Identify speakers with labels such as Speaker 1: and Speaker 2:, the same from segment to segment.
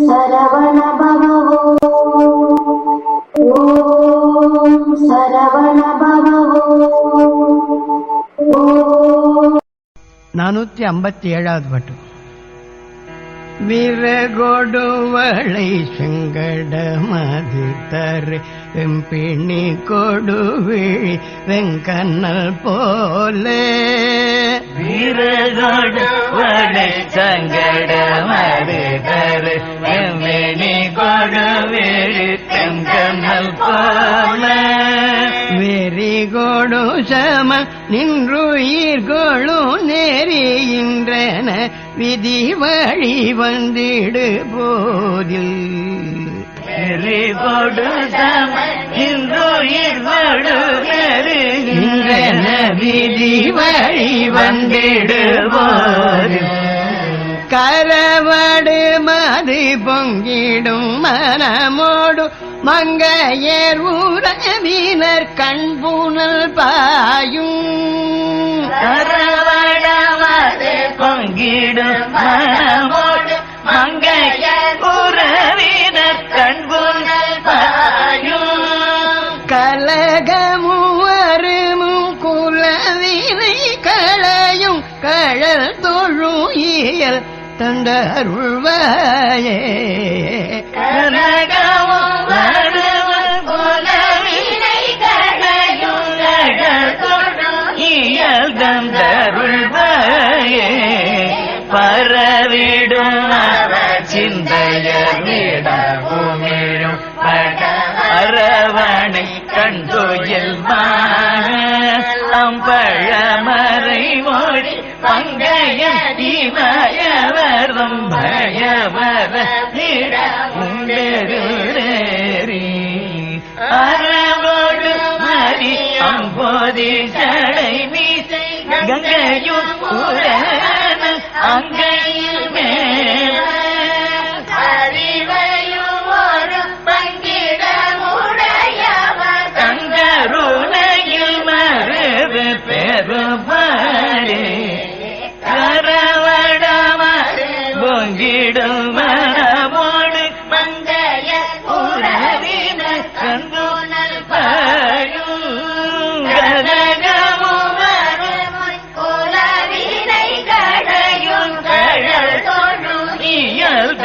Speaker 1: சரவண பவோ ஓம் சரவண பவோ ஓம்
Speaker 2: நானூத்தி ஐம்பத்தி ஏழாவது பாட்டு விரகொடுவளை செங்கட மதி தரு வெம்பிணி கொடுவிழி வெங்கண்ணல் போலே
Speaker 3: வீரகோடு வடை சங்கட மருதரு வெம்மணி கொடு வேறு தெங்கமல் போல
Speaker 2: வெறி கொடு சம நின்றுயிர் கொழு நெறிகின்றன விதி வழி வந்திடு போதில்.
Speaker 3: வெறி கொடு சம இன்றுயிர் கொடு
Speaker 2: இன்றன விதி வழி வந்திடுவோர் கரவடு மது பொங்கிடும் மனமோடு மங்கையர் உறவினர் கண்புணல் பாயும்.
Speaker 3: கரவடமது பொங்கிடும் மனமோடு மங்கைய உறவினர் கண்புணல் பாயும்.
Speaker 2: கலகமும் அருமும் குலவினை களையும் கழல் தொழும் இயல் தந்தருள்வாயே
Speaker 3: கனகமும் வருவல் புலவினை பரவிடும் அவர் சிந்தையவிடவுமிழும் பட அரவணை கண்டுயில் அம்பழமறை மொழி பங்கைய இமயவரும் பயவர உண்டேறி அறவோடு மறி அம்போதி சடை மீசை கங்கையும் உரன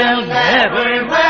Speaker 1: they'll never win.